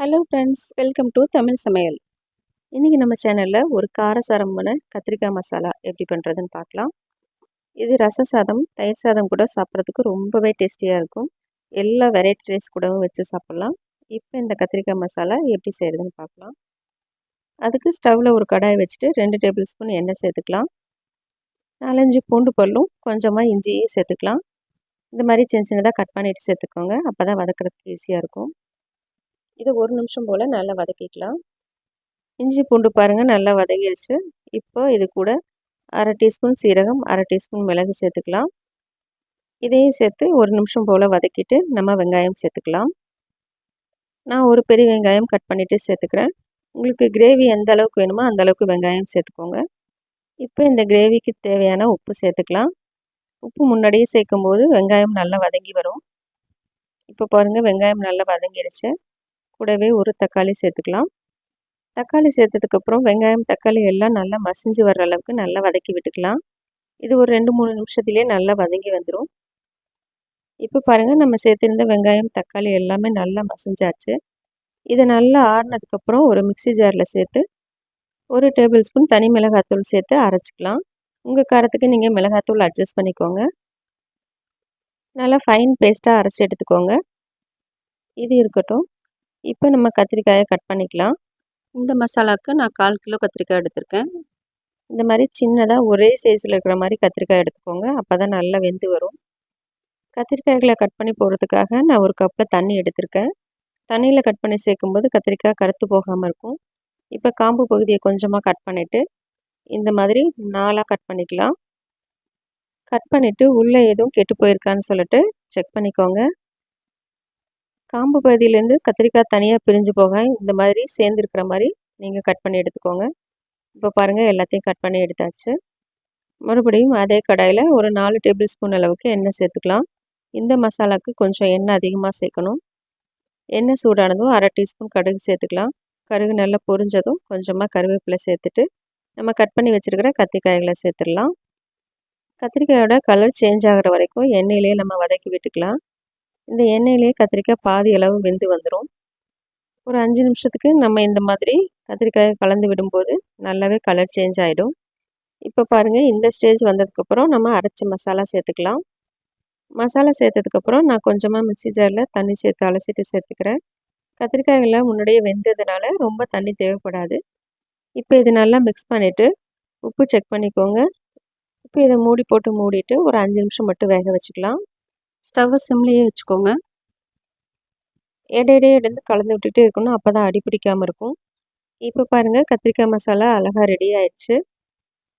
Hello friends welcome to Tamil Samayal இன்றைக்கி நம்ம சேனலில் ஒரு காரசாரமான கத்திரிக்காய் மசாலா எப்படி பண்ணுறதுன்னு பார்க்கலாம். இது ரச சாதம் தயிர் சாதம் கூட சாப்பிட்றதுக்கு ரொம்பவே டேஸ்டியாக இருக்கும். எல்லா வெரைட்டி ரைஸ் கூடவும் வச்சு சாப்பிட்லாம். இப்போ இந்த கத்திரிக்காய் மசாலா எப்படி செய்கிறதுன்னு பார்க்கலாம். அதுக்கு ஸ்டவ்வில் ஒரு கடாய் வச்சுட்டு ரெண்டு டேபிள் ஸ்பூன் எண்ணெய் சேர்த்துக்கலாம். நாலஞ்சு பூண்டு பல்லும் கொஞ்சமாக இஞ்சியும் சேர்த்துக்கலாம். இந்த மாதிரி சின்ன சின்னதாக கட் பண்ணிவிட்டு சேர்த்துக்கோங்க. அப்போ தான் வதக்கிறதுக்கு ஈஸியாக இருக்கும். இதை ஒரு நிமிஷம் போல் நல்லா வதக்கிக்கலாம். இஞ்சி பூண்டு பாருங்கள் நல்லா வதங்கிடுச்சு இப்போ இது கூட அரை டீஸ்பூன் சீரகம் அரை டீஸ்பூன் மிளகு சேர்த்துக்கலாம். இதையும் சேர்த்து ஒரு நிமிஷம் போல் வதக்கிட்டு நம்ம வெங்காயம் சேர்த்துக்கலாம். நான் ஒரு பெரிய வெங்காயம் கட் பண்ணிவிட்டு சேர்த்துக்கிறேன். உங்களுக்கு கிரேவி எந்த அளவுக்கு வேணுமோ அந்த அளவுக்கு வெங்காயம் சேர்த்துக்கோங்க. இப்போ இந்த கிரேவிக்கு தேவையான உப்பு சேர்த்துக்கலாம். உப்பு முன்னாடியே சேர்க்கும் போது வெங்காயம் நல்லா வதங்கி வரும். இப்போ பாருங்கள் வெங்காயம் நல்லா வதங்கிடுச்சு கூடவே ஒரு தக்காளி சேர்த்துக்கலாம். தக்காளி சேர்த்ததுக்கப்புறம் வெங்காயம் தக்காளி எல்லாம் நல்லா மசிஞ்சு வர்ற அளவுக்கு நல்லா வதக்கி விட்டுக்கலாம். இது ஒரு ரெண்டு மூணு நிமிஷத்துலேயே நல்லா வதங்கி வந்துடும் இப்போ பாருங்கள் நம்ம சேர்த்துருந்த வெங்காயம் தக்காளி எல்லாமே நல்லா மசிஞ்சாச்சு. இதை நல்லா ஆறுனதுக்கப்புறம் ஒரு மிக்சி ஜாரில் சேர்த்து ஒரு டேபிள் ஸ்பூன் தனி மிளகாத்தூள் சேர்த்து அரைச்சிக்கலாம். உங்கள் காரத்துக்கு நீங்கள் மிளகாத்தூள் அட்ஜஸ்ட் பண்ணிக்கோங்க. நல்லா ஃபைன் பேஸ்ட்டாக அரைச்சி எடுத்துக்கோங்க. இது இருக்கட்டும். இப்போ நம்ம கத்திரிக்காயை கட் பண்ணிக்கலாம். இந்த மசாலாவுக்கு நான் கால் கிலோ கத்திரிக்காய் எடுத்திருக்கேன். இந்த மாதிரி சின்னதாக ஒரே சைஸில் இருக்கிற மாதிரி கத்திரிக்காய் எடுத்துக்கோங்க. அப்போ தான் நல்லா வெந்து வரும். கத்திரிக்காய்களை கட் பண்ணி போடுறதுக்காக நான் ஒரு கப்பில் தண்ணி எடுத்திருக்கேன். தண்ணியில் கட் பண்ணி சேர்க்கும்போது கத்திரிக்காய் கருத்து போகாமல் இருக்கும். இப்போ காம்பு பகுதியை கொஞ்சமாக கட் பண்ணிவிட்டு இந்த மாதிரி நாலாக கட் பண்ணிக்கலாம். கட் பண்ணிவிட்டு உள்ளே எதுவும் கெட்டு போயிருக்கான்னு சொல்லிட்டு செக் பண்ணிக்கோங்க. காம்பு பகுதியிலேருந்து கத்திரிக்காய் தனியாக பிரிஞ்சு போக இந்த மாதிரி சேர்ந்துருக்கிற மாதிரி நீங்கள் கட் பண்ணி எடுத்துக்கோங்க. இப்போ பாருங்கள் எல்லாத்தையும் கட் பண்ணி எடுத்தாச்சு. மறுபடியும் அதே கடாயில் ஒரு நாலு டேபிள் ஸ்பூன் அளவுக்கு எண்ணெய் சேர்த்துக்கலாம். இந்த மசாலாவுக்கு கொஞ்சம் எண்ணெய் அதிகமாக சேர்க்கணும். எண்ணெய் சூடானதும் அரை டீஸ்பூன் கடுகு சேர்த்துக்கலாம். கருகு நல்லா பொரிஞ்சதும் கொஞ்சமாக கருவேப்பிலை சேர்த்துட்டு நம்ம கட் பண்ணி வச்சுருக்கிற கத்திரிக்காய்களை சேர்த்துடலாம். கத்திரிக்காயோட கலர் சேஞ்ச் ஆகிற வரைக்கும் எண்ணெயிலே நம்ம வதக்கி விட்டுக்கலாம். இந்த எண்ணெயிலே கத்திரிக்காய் பாதி அளவு வெந்து வந்துடும் ஒரு அஞ்சு நிமிஷத்துக்கு நம்ம இந்த மாதிரி கத்திரிக்காயை கலந்து விடும்போது நல்லாவே கலர் சேஞ்ச் ஆகிடும் இப்போ பாருங்கள் இந்த ஸ்டேஜ் வந்ததுக்கப்புறம் நம்ம அரைச்சி மசாலா சேர்த்துக்கலாம். மசாலா சேர்த்ததுக்கப்புறம் நான் கொஞ்சமாக மிக்சி ஜாரில் தண்ணி சேர்த்து அலசிட்டு சேர்த்துக்கிறேன். கத்திரிக்காயெல்லாம் முன்னாடியே வெந்ததுனால ரொம்ப தண்ணி தேவைப்படாது. இப்போ இது நல்லா மிக்ஸ் பண்ணிவிட்டு உப்பு செக் பண்ணிக்கோங்க. இப்போ இதை மூடி போட்டு மூடிட்டு ஒரு அஞ்சு நிமிஷம் மட்டும் வேக வச்சுக்கலாம். ஸ்டவ்வை சிம்லேயே வச்சுக்கோங்க. இடையிடையே எடுத்து கலந்து விட்டுட்டே இருக்கணும். அப்போ தான் அடி பிடிக்காமல் இருக்கும். இப்போ பாருங்கள் கத்திரிக்காய் மசாலா அழகாக ரெடி ஆயிடுச்சு.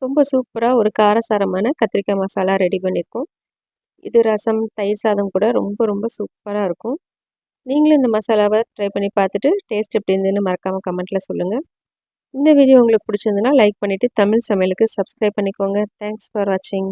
ரொம்ப சூப்பராக ஒரு காரசாரமான கத்திரிக்காய் மசாலா ரெடி பண்ணியிருக்கோம் இது ரசம் தயிர் சாதம் கூட ரொம்ப ரொம்ப சூப்பராக இருக்கும். நீங்களும் இந்த மசாலாவை ட்ரை பண்ணி பார்த்துட்டு டேஸ்ட் எப்படி இருந்ததுன்னு மறக்காமல் கமெண்ட்டில் சொல்லுங்கள் இந்த வீடியோ உங்களுக்கு பிடிச்சிருந்துன்னா லைக் பண்ணிவிட்டு தமிழ் சமையலுக்கு சப்ஸ்கிரைப் பண்ணிக்கோங்க. தேங்க்ஸ் ஃபார் வாட்சிங்